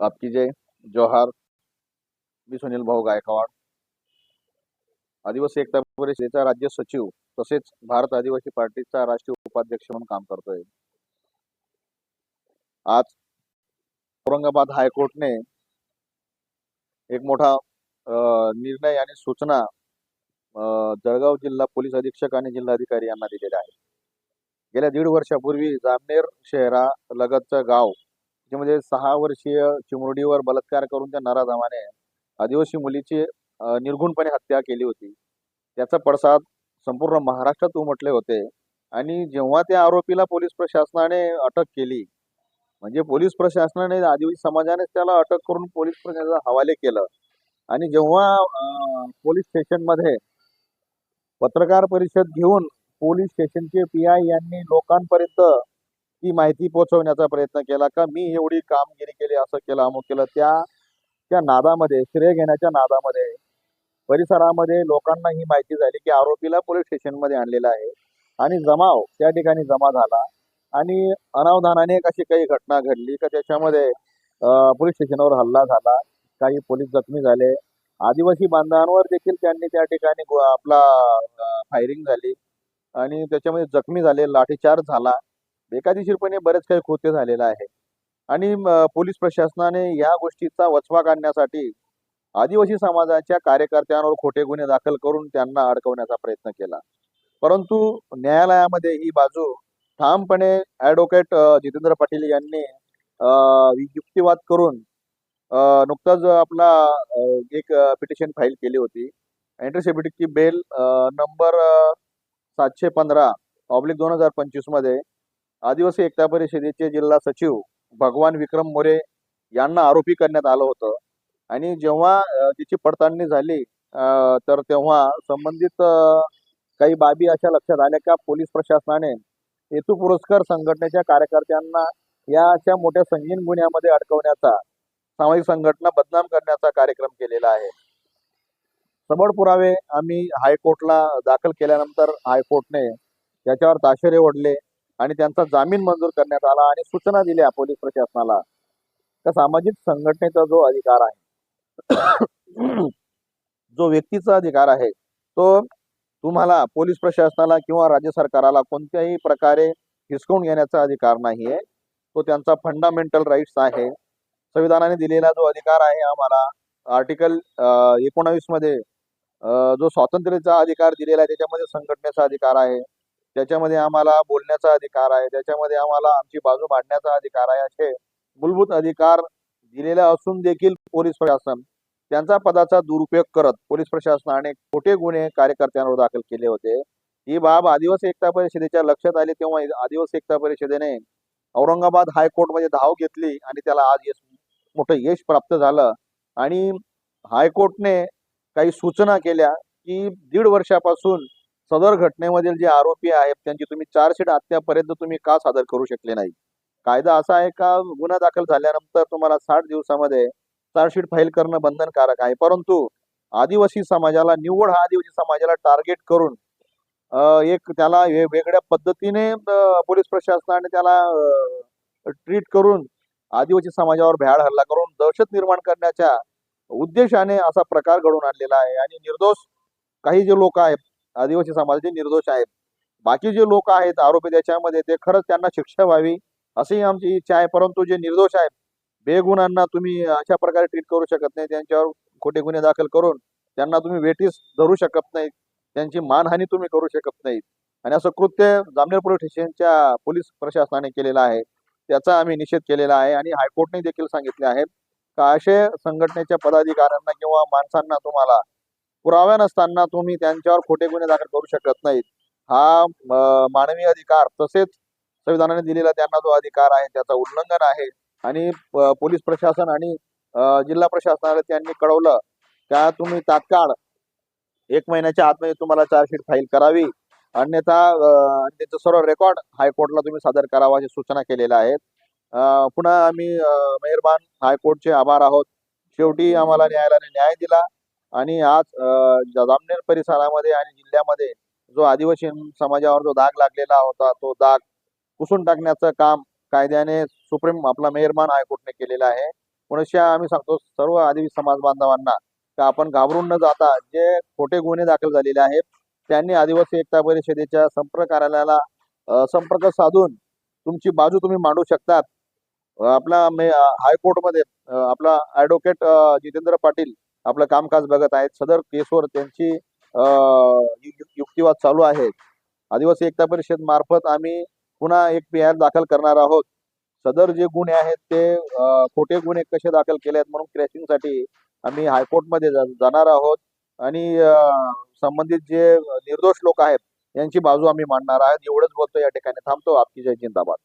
आपकी जय जोहार। मी सुनील भाऊ गायकवाड. आदिवासी एकता परिषदेचा राज्य सचिव तसेच भारत आदिवासी पार्टीचा राष्ट्रीय उपाध्यक्ष म्हणून काम करतोय. आज औरंगाबाद हायकोर्टने एक मोठा निर्णय आणि सूचना जळगाव जिल्हा पोलीस अधीक्षक आणि जिल्हाधिकारी यांना दिलेल्या आहे गेल्या दीड वर्षापूर्वी जामनेर शहरा लगतचं गाव त्याच्यामध्ये म्हणजे सहा वर्षीय चिमुरडीवर बलात्कार करून त्या नराधामाने आदिवासी मुलीची निर्गुणपणे हत्या केली होती. त्याचा पडसाद संपूर्ण महाराष्ट्रात उमटले होते. आणि जेव्हा त्या आरोपीला पोलीस प्रशासनाने अटक केली म्हणजे पोलीस प्रशासनाने आदिवासी समाजाने त्याला अटक करून पोलीस प्रशासनाला हवाले केलं. आणि जेव्हा पोलीस स्टेशनमध्ये पत्रकार परिषद घेऊन पोलीस स्टेशनचे पी आय यांनी लोकांपर्यंत ती माहिती पोहोचवण्याचा प्रयत्न केला का मी एवढी कामगिरी केली असं केलं अमुक केलं. त्या त्या नादामध्ये श्रेय घेण्याच्या नादामध्ये परिसरामध्ये लोकांना ही माहिती झाली की आरोपीला पोलीस स्टेशनमध्ये आणलेलं आहे आणि जमाव त्या ठिकाणी जमा झाला. आणि अनावधानाने अशी काही घटना घडली का त्याच्यामध्ये पोलीस स्टेशनवर हल्ला झाला काही पोलीस जखमी झाले. आदिवासी बांधवांवर देखील त्यांनी त्या ठिकाणी आपला फायरिंग झाली. आणि त्याच्यामध्ये जखमी झाले लाठीचार्ज झाला. बेकायदेशीरपणे बरेच काही कृत्य झालेलं आहे. आणि पोलीस प्रशासनाने या गोष्टीचा वचवा काढण्यासाठी आदिवासी समाजाच्या कार्यकर्त्यांवर खोटे गुन्हे दाखल करून त्यांना अडकवण्याचा प्रयत्न केला. परंतु न्यायालयामध्ये ही बाजू ठामपणे ॲडव्होकेट जितेंद्र पाटील यांनी युक्तिवाद करून नुकताच आपला एक पिटिशन फाईल केली होती. अँट्रिसिबिलिटी बेल नंबर सातशे पंधरा ऑब्लिक दोन हजार पंचवीसमध्ये आदिवासी एकता परिषदेचे जिल्हा सचिव भगवान विक्रम मोरे यांना आरोपी करण्यात आलं होतं. आणि जेव्हा तिची पडताळणी झाली तर तेव्हा संबंधित काही बाबी अशा लक्षात आल्या का पोलीस प्रशासनाने हेतू पुरस्कार संघटनेच्या कार्यकर्त्यांना या अशा मोठ्या संगीन गुन्ह्यामध्ये अडकवण्याचा सामाजिक संघटना बदनाम करण्याचा कार्यक्रम केलेला आहे. सबळ पुरावे आम्ही हायकोर्टला दाखल केल्यानंतर हायकोर्टने त्याच्यावर ताशेरे ओढले. आणि त्यांचा जामीन मंजूर करण्यात आला आणि सूचना दिल्या पोलीस प्रशासनाला. त्या सामाजिक संघटनेचा जो अधिकार आहे जो व्यक्तीचा अधिकार आहे तो तुम्हाला पोलीस प्रशासनाला किंवा राज्य सरकाराला कोणत्याही प्रकारे हिसकवून घेण्याचा अधिकार नाहीये. तो त्यांचा फंडामेंटल राईट्स आहे. संविधानाने दिलेला जो अधिकार आहे आम्हाला आर्टिकल एकोणावीसमध्ये जो स्वातंत्र्याचा अधिकार दिलेला आहे त्याच्यामध्ये संघटनेचा अधिकार आहे. त्याच्यामध्ये आम्हाला बोलण्याचा अधिकार आहे त्याच्यामध्ये आम्हाला आमची बाजू मांडण्याचा अधिकार आहे असे मूलभूत अधिकार दिलेले असून देखील पोलीस प्रशासन त्यांचा पदाचा दुरुपयोग करत पोलीस प्रशासनाने खोटे गुन्हे कार्यकर्त्यांवर दाखल केले होते. ही बाब आदिवासी एकता परिषदेच्या लक्षात आली तेव्हा आदिवासी एकता परिषदेने औरंगाबाद हायकोर्टमध्ये धाव घेतली आणि त्याला आज यश मोठं यश प्राप्त झालं. आणि हायकोर्टने काही सूचना केल्या की दीड वर्षापासून सदर घटनेमधील जे आरोपी आहेत त्यांची तुम्ही चार्जशीट आत्यापर्यंत तुम्ही का सादर करू शकले नाही? कायदा असा आहे का गुन्हा दाखल झाल्यानंतर तुम्हाला साठ दिवसामध्ये चार्जशीट फाईल करणं बंधनकारक आहे? परंतु आदिवासी समाजाला निव्वळ हा आदिवासी समाजाला टार्गेट करून एक त्याला हे वेगळ्या पद्धतीने पोलीस प्रशासनाने त्याला ट्रीट करून आदिवासी समाजावर भ्याड हल्ला करून दहशत निर्माण करण्याच्या उद्देशाने असा प्रकार घडून आणलेला आहे. आणि निर्दोष काही जे लोक आहेत आदिवासी समाजाचे निर्दोष आहेत. बाकी जे लोक आहेत आरोपी त्याच्यामध्ये ते खरंच त्यांना शिक्षा व्हावी अशी आमची इच्छा आहे. परंतु जे निर्दोष आहेत बेगुणांना तुम्ही अशा प्रकारे ट्रीट करू शकत नाही. त्यांच्यावर खोटे गुन्हे दाखल करून त्यांना तुम्ही वेटीस धरू शकत नाही त्यांची मानहानी तुम्ही करू शकत नाही आणि असं कृत्य जामनेर पोलीस स्टेशनच्या पोलीस प्रशासनाने केलेलं आहे. त्याचा आम्ही निषेध केलेला आहे आणि हायकोर्टने देखील सांगितले आहे. का असे संघटनेच्या पदाधिकाऱ्यांना किंवा माणसांना तुम्हाला पुराव्या नसताना तुम्ही त्यांच्यावर खोटे गुन्हे दाखल करू शकत नाहीत. हा मानवी अधिकार तसेच संविधानाने दिलेला त्यांना जो अधिकार आहे त्याचा उल्लंघन आहे. आणि पोलीस प्रशासन आणि जिल्हा प्रशासनाला त्यांनी कळवलं. का तुम्ही तात्काळ एक महिन्याच्या आतमध्ये तुम्हाला चार्जशीट फाईल करावी. अन्यथा त्याचं सर्व रेकॉर्ड हायकोर्टला तुम्ही सादर करावा अशी सूचना केलेल्या आहेत. पुन्हा आम्ही मेहरबान हायकोर्टचे आभार आहोत. शेवटी आम्हाला न्यायालयाने न्याय दिला. आणि आज जामनेर परिसरामध्ये आणि जिल्ह्यामध्ये जो आदिवासी समाजावर जो दाग लागलेला होता तो दाग पुसून टाकण्याचं काम कायद्याने सुप्रीम आपला मेहरमान हायकोर्टने केलेलं आहे. पुनश्च आम्ही सांगतो सर्व आदिवासी समाज बांधवांना की आपण घाबरून न जाता जे खोटे गुन्हे दाखल झालेले आहेत त्यांनी आदिवासी एकता परिषदेच्या संपर्क कार्यालयाला संपर्क साधून तुमची बाजू तुम्ही मांडू शकतात. आपला मे हायकोर्टमध्ये आपला ॲडव्होकेट जितेंद्र पाटील आपलं कामकाज बघत आहेत. सदर केसवर त्यांची युक्तिवाद चालू आहे. आदिवासी एकता परिषद मार्फत आम्ही पुन्हा एक पी आर दाखल करणार आहोत. सदर जे गुन्हे आहेत ते खोटे गुन्हे कसे दाखल केले आहेत म्हणून क्रॅशिंगसाठी आम्ही हायकोर्टमध्ये जाणार आहोत. आणि संबंधित जे निर्दोष लोक आहेत यांची बाजू आम्ही मांडणार आहोत. एवढंच बोलतो या ठिकाणी. थांबतो. आपकी जय जिंदाबाद.